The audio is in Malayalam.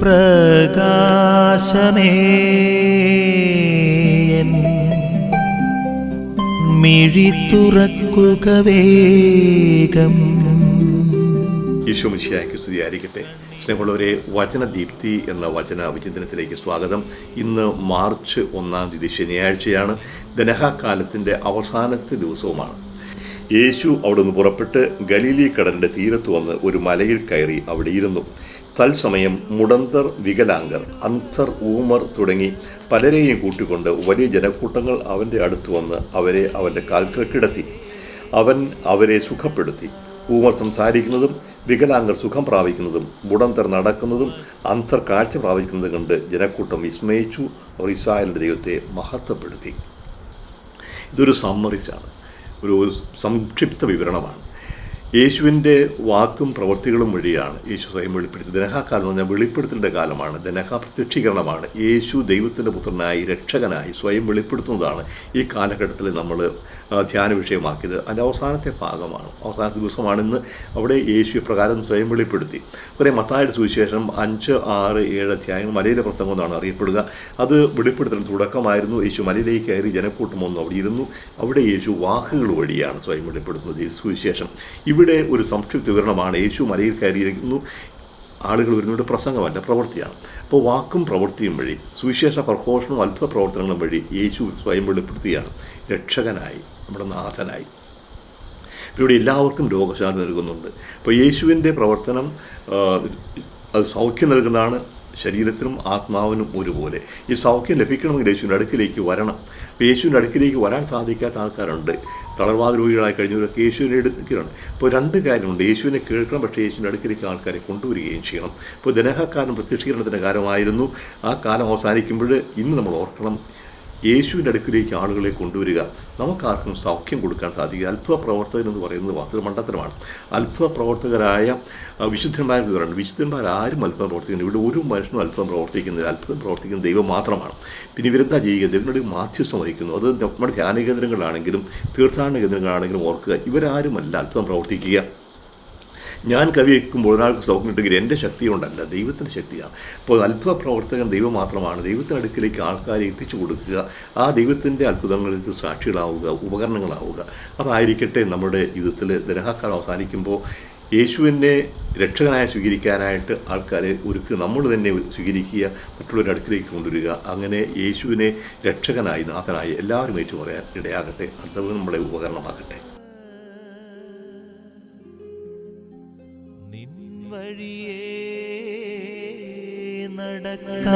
പ്രകാശമേ. മിഴി തുറക്കുക വേഗം. ഈശോമിശിയായ്ക്ക് സ്തുതിയായിരിക്കട്ടെ. സ്നേഹമുള്ളവരെ വചനദീപ്തി എന്ന വചന വിചിന്തനത്തിലേക്ക് സ്വാഗതം. ഇന്ന് മാർച്ച് ഒന്നാം തീയതി ശനിയാഴ്ചയാണ്. ദനഹാകാലത്തിന്റെ അവസാനത്തെ ദിവസവുമാണ്. യേശു അവിടെ നിന്ന് പുറപ്പെട്ട് ഗലീലി കടലിന്റെ തീരത്ത് വന്ന് ഒരു മലയിൽ കയറി അവിടെ ഇരുന്നു. തത്സമയം മുടന്തർ വികലാംഗർ അന്തർ ഊമർ തുടങ്ങി പലരെയും കൂട്ടിക്കൊണ്ട് വലിയ ജനക്കൂട്ടങ്ങൾ അവന്റെ അടുത്ത് വന്ന് അവരെ അവന്റെ കാൽക്കൽ കിടത്തി. അവൻ അവരെ സുഖപ്പെടുത്തി. ഊമർ സംസാരിക്കുന്നതും വികലാംഗർ സുഖം പ്രാപിക്കുന്നതും മുടന്തർ നടക്കുന്നതും അന്തർ കാഴ്ച പ്രാപിക്കുന്നതും കണ്ട് ജനക്കൂട്ടം വിസ്മയിച്ചു. അവർ ഇസ്രായേലിന്റെ ദൈവത്തെ മഹത്വപ്പെടുത്തി. ഇതൊരു സമ്മറിസാണ് ഒരു ഒരു സംക്ഷിപ്ത വിവരണമാണ്. യേശുവിന്റെ വാക്കും പ്രവൃത്തികളും വഴിയാണ് യേശു സ്വയം വെളിപ്പെടുത്തി. ദനഹാകാലം എന്ന് പറഞ്ഞാൽ വെളിപ്പെടുത്തലിന്റെ കാലമാണ്. ദനഹ പ്രത്യക്ഷീകരണമാണ്. യേശു ദൈവത്തിന്റെ പുത്രനായി രക്ഷകനായി സ്വയം വെളിപ്പെടുത്തുന്നതാണ് ഈ കാലഘട്ടത്തിൽ നമ്മൾ ധ്യാന വിഷയമാക്കിയത്. അതിന്റെ അവസാനത്തെ ഭാഗമാണ്. അവസാന അവസാനത്തെ ദിവസമാണിന്ന് അവിടെ യേശു ഇപ്രകാരം സ്വയം വെളിപ്പെടുത്തി. കുറേ മത്തായുടെ സുവിശേഷം അഞ്ച് ആറ് ഏഴ് അധ്യായങ്ങൾ മലയിലെ പ്രസംഗം എന്നാണ് അറിയപ്പെടുക. അത് വെളിപ്പെടുത്തലിന് തുടക്കമായിരുന്നു. യേശു മലയിലേക്ക് കയറി ജനക്കൂട്ടം വന്നു. അവിടെ ഇരുന്നു. അവിടെ യേശു വാക്കുകൾ വഴിയാണ് സ്വയം വെളിപ്പെടുത്തുന്നത്. സുവിശേഷം. ഇവിടെ ഒരു സംക്ഷിപ്ത വിവരണമാണ്. യേശു മലയിൽ കയറിയിരിക്കുന്നു. ആളുകൾ വരുന്നവരുടെ പ്രസംഗമല്ല പ്രവൃത്തിയാണ്. അപ്പോൾ വാക്കും പ്രവൃത്തിയും വഴി സുവിശേഷ പ്രഘോഷണവും അത്ഭുത പ്രവർത്തനങ്ങളും വഴി യേശു സ്വയം വെളിപ്പെടുത്തുകയാണ്. രക്ഷകനായി നമ്മുടെ നാഥനായി. ഇവിടെ എല്ലാവർക്കും രോഗശാന്തി നൽകുന്നുണ്ട്. അപ്പോൾ യേശുവിന്റെ പ്രവർത്തനം അത് സൗഖ്യം നൽകുന്നതാണ്. ശരീരത്തിനും ആത്മാവിനും ഒരുപോലെ. ഈ സൗഖ്യം ലഭിക്കണമെങ്കിൽ യേശുവിന്റെ അടുക്കിലേക്ക് വരണം. അപ്പോൾ യേശുവിന്റെ അടുക്കിലേക്ക് വരാൻ സാധിക്കാത്ത ആൾക്കാരുണ്ട്. തളർവാദ രോഗികളായി കഴിഞ്ഞവരൊക്കെ യേശുവിനെ എടുക്കുകയാണ് അപ്പോൾ രണ്ട് കാര്യമുണ്ട്. യേശുവിനെ കേൾക്കണം പക്ഷേ യേശുവിന്റെ അടുക്കിലേക്ക് ആൾക്കാരെ കൊണ്ടുവരികയും ചെയ്യണം. ഇപ്പോൾ ദനഹക്കാലം പ്രത്യക്ഷീകരണത്തിന്റെ കാലമായിരുന്നു. ആ കാലം അവസാനിക്കുമ്പോൾ ഇന്ന് നമ്മൾ ഓർക്കണം. യേശുവിന്റെ അടുക്കിലേക്ക് ആളുകളെ കൊണ്ടുവരിക നമുക്കാർക്കും സൗഖ്യം കൊടുക്കാൻ സാധിക്കുക അത്ഭുത പ്രവർത്തകൻ എന്ന് പറയുന്നത് വാസ്തവ മണ്ടത്തരമാണ്. അത്ഭുത പ്രവർത്തകരായ വിശുദ്ധന്മാർക്ക് പറയുന്നത് വിശുദ്ധന്മാരാരും അത്ഭുതം പ്രവർത്തിക്കുന്നില്ല. ഇവിടെ ഒരു മനുഷ്യനും അത്ഭുതം പ്രവർത്തിക്കുന്നില്ല. അത്ഭുതം പ്രവർത്തിക്കുന്ന ദൈവം മാത്രമാണ്. പിന്നെ ഇവരെന്താ ചെയ്യുക? ദൈവനോട് മാധ്യസ്ഥം വഹിക്കുന്നു അത് നമ്മുടെ ധ്യാന കേന്ദ്രങ്ങളാണെങ്കിലും തീർത്ഥാടന കേന്ദ്രങ്ങളാണെങ്കിലും ഓർക്കുക. ഇവരാരുമല്ല അത്ഭുതം പ്രവർത്തിക്കുക. ഞാൻ കവി വയ്ക്കുമ്പോൾ ഒരാൾക്ക് സൗഖ്യം എന്റെ ശക്തി കൊണ്ടല്ല ദൈവത്തിന്റെ ശക്തിയാണ്. അപ്പോൾ അത്ഭുത പ്രവർത്തകൻ ദൈവം മാത്രമാണ്. ദൈവത്തിന്റെ അടുക്കിലേക്ക് ആൾക്കാരെ എത്തിച്ചു കൊടുക്കുക ആ ദൈവത്തിന്റെ അത്ഭുതങ്ങൾക്ക് സാക്ഷികളാവുക ഉപകരണങ്ങളാവുക. അതായിരിക്കട്ടെ നമ്മുടെ ജീവിതത്തിൽ ദരഹാക്കാലം അവസാനിക്കുമ്പോൾ യേശുവിനെ രക്ഷകനായി സ്വീകരിക്കാനായിട്ട് ആൾക്കാരെ ഒരുക്കുക നമ്മൾ തന്നെ സ്വീകരിക്കുക മറ്റുള്ളവരുടെ അടുക്കിലേക്ക് കൊണ്ടുവരിക. അങ്ങനെ യേശുവിനെ രക്ഷകനായി നാഥനായി എല്ലാവരും ഏറ്റു പറയാൻ ഇടയാകട്ടെ. അത് നമ്മളെ ഉപകരണമാകട്ടെ. വഴിയേ നടക്ക